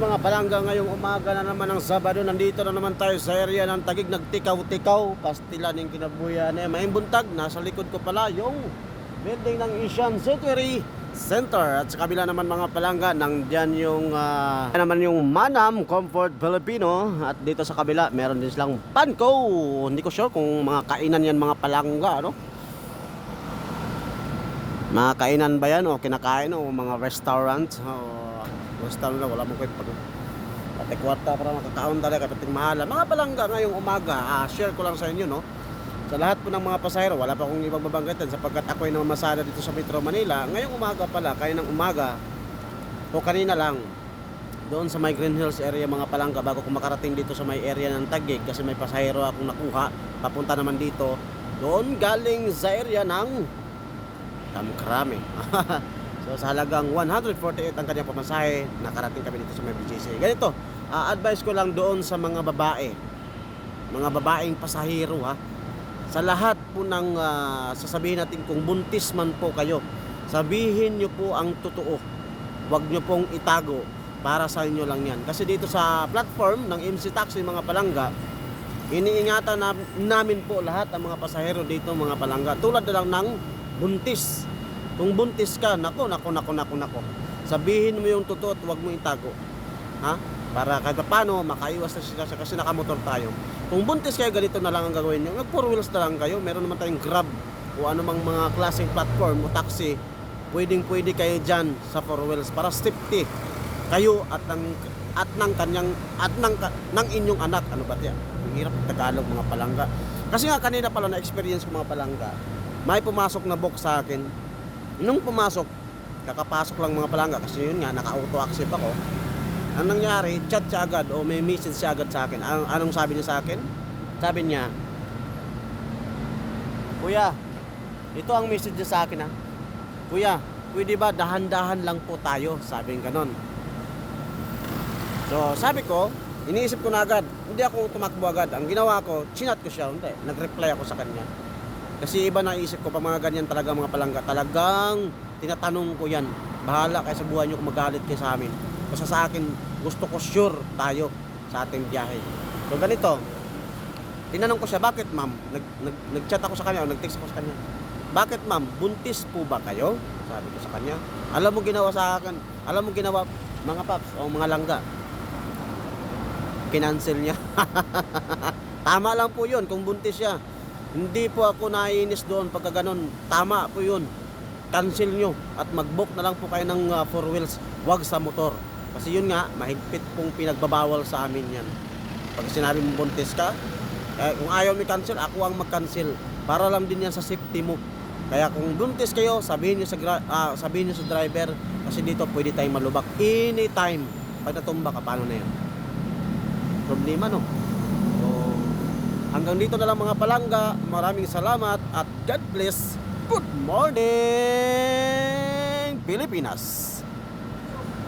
mga palangga ngayong umaga na naman ng Sabado. Nandito na naman tayo sa area ng Tagig. Nagtikaw-tikaw. Pastilan yung kinabuyan. Eh, may buntag. Nasa likod ko pala yung building ng Asian Century Center. At sa kabila naman mga palangga, nandyan yung, ah, naman yung Manam Comfort Filipino. At dito sa kabila, meron din silang Panko. Hindi ko sure kung mga kainan yan mga palangga, ano? Mga kainan ba yan o kinakain o mga restaurant o restaurant na wala mong kwento pag pati kwarta para makakaon talaga kapit mahala. Mga palangga ngayong umaga, ah, share ko lang sa inyo no. Sa lahat po ng mga pasahero, wala pa akong ibang babanggitin sapagkat ako ay namamasada dito sa Metro Manila. Ngayong umaga pala, kaya ng umaga o kanina lang doon sa may Green Hills area mga palangga bago ko makarating dito sa may area ng Taguig kasi may pasahero akong nakuha papunta naman dito doon galing sa area ng Tamkrame. so sa halagang 148 ang kanyang pamasahe, nakarating kami dito sa may BGC. Ganito, ah, advice ko lang doon sa mga babae, mga babaeng pasahero ha. Sa lahat po ng ah, sasabihin natin kung buntis man po kayo, sabihin nyo po ang totoo. Huwag nyo pong itago para sa inyo lang yan. Kasi dito sa platform ng MC Taxi mga palangga, iniingatan na, namin po lahat ang mga pasahero dito mga palangga. Tulad na lang ng buntis. Kung buntis ka, nako, nako, nako, nako, nako. Sabihin mo yung totoo at huwag mo itago. Ha? Para kahit paano, makaiwas na sila kasi nakamotor tayo. Kung buntis kayo, ganito na lang ang gagawin nyo. Mag four wheels na lang kayo. Meron naman tayong grab o anumang mga klaseng platform o taxi. Pwedeng pwede kayo dyan sa four wheels para safety kayo at ng at ng kanyang at ng ng inyong anak ano ba 'yan? Ang hirap Tagalog mga palangga. Kasi nga kanina pala na experience ko mga palangga. May pumasok na box sa akin. Nung pumasok, kakapasok lang mga palangga kasi yun nga naka-auto accept ako. Ang nangyari, chat siya agad o may message siya agad sa akin. Anong, anong sabi niya sa akin? Sabi niya, Kuya, ito ang message niya sa akin ha. Kuya, pwede ba dahan-dahan lang po tayo? Sabi ng ganon. So, sabi ko, iniisip ko na agad, hindi ako tumakbo agad. Ang ginawa ko, chinat ko siya, hindi. Nag-reply ako sa kanya. Kasi iba na isip ko pa mga ganyan talaga mga palangga. Talagang tinatanong ko yan. Bahala kayo sa buhay nyo kung magalit kayo sa amin. Basta sa akin, gusto ko sure tayo sa ating biyahe. So ganito, tinanong ko siya, bakit ma'am? Nag, nag, nag-chat ako sa kanya o nag-text ako sa kanya. Bakit ma'am, buntis po ba kayo? Sabi ko sa kanya. Alam mo ginawa sa akin, alam mo ginawa mga paps o mga langga. Kinancel niya. Tama lang po yun kung buntis siya. Hindi po ako naiinis doon pagka ganun. Tama po yun. Cancel nyo at mag-book na lang po kayo ng uh, four wheels. Huwag sa motor. Kasi yun nga, mahigpit pong pinagbabawal sa amin yan. Pag sinabi mo buntis ka, eh, kung ayaw mo cancel, ako ang mag-cancel. Para lang din yan sa safety mo. Kaya kung buntis kayo, sabihin niyo sa ah, sabihin niyo sa driver kasi dito pwede tayong malubak anytime. Pag natumba ka, paano na yan? Problema no. Hanggang dito na lang mga palangga. Maraming salamat at God bless. Good morning, Pilipinas.